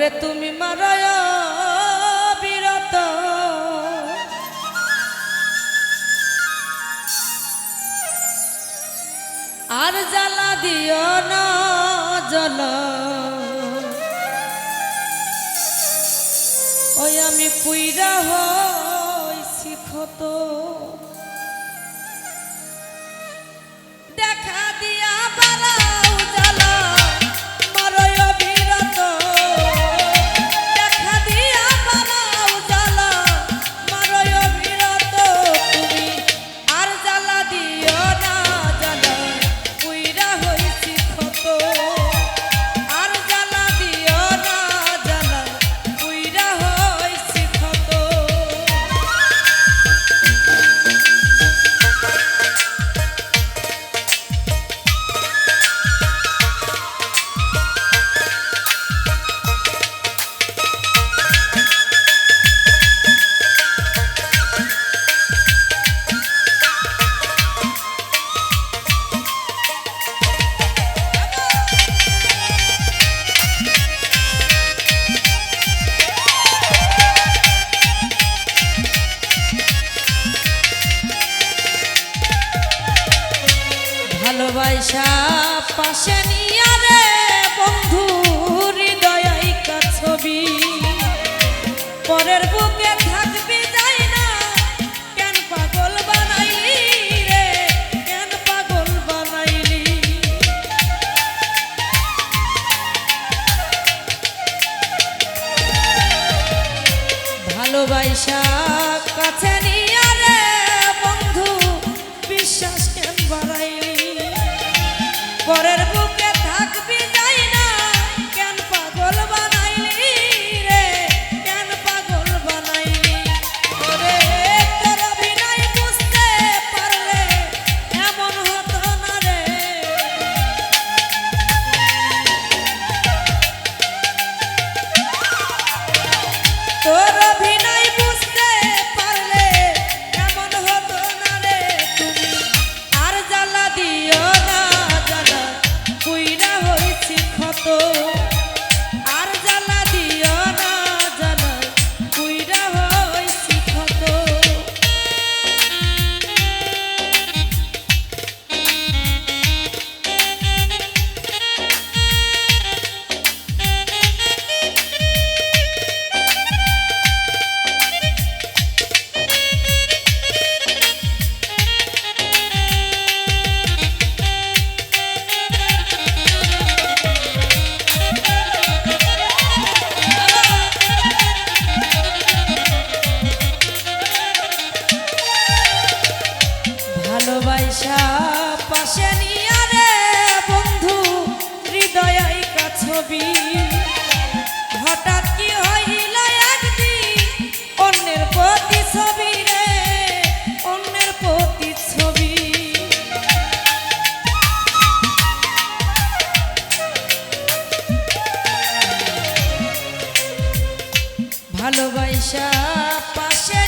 ওরে তুমি মারায় বিরত। আর জ্বালা দিও না জল। ওই আমি পুইরা হইছি ক্ষত। পয়সা পাশে নিয়ে ভালোবাসা পাশে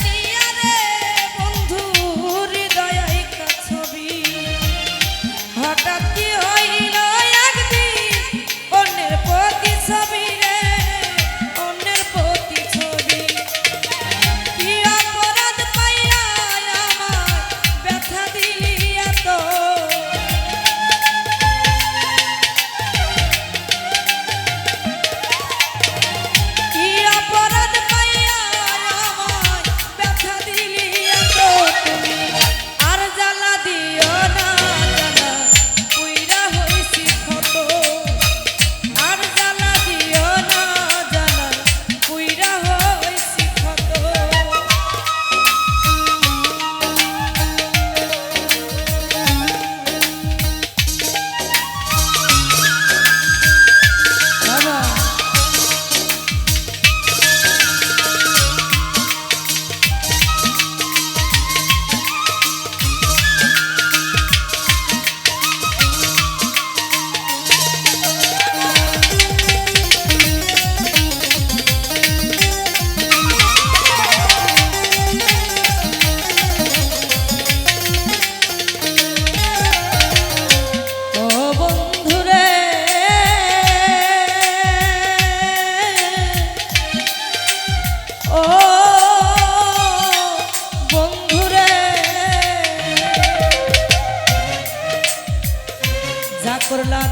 করলা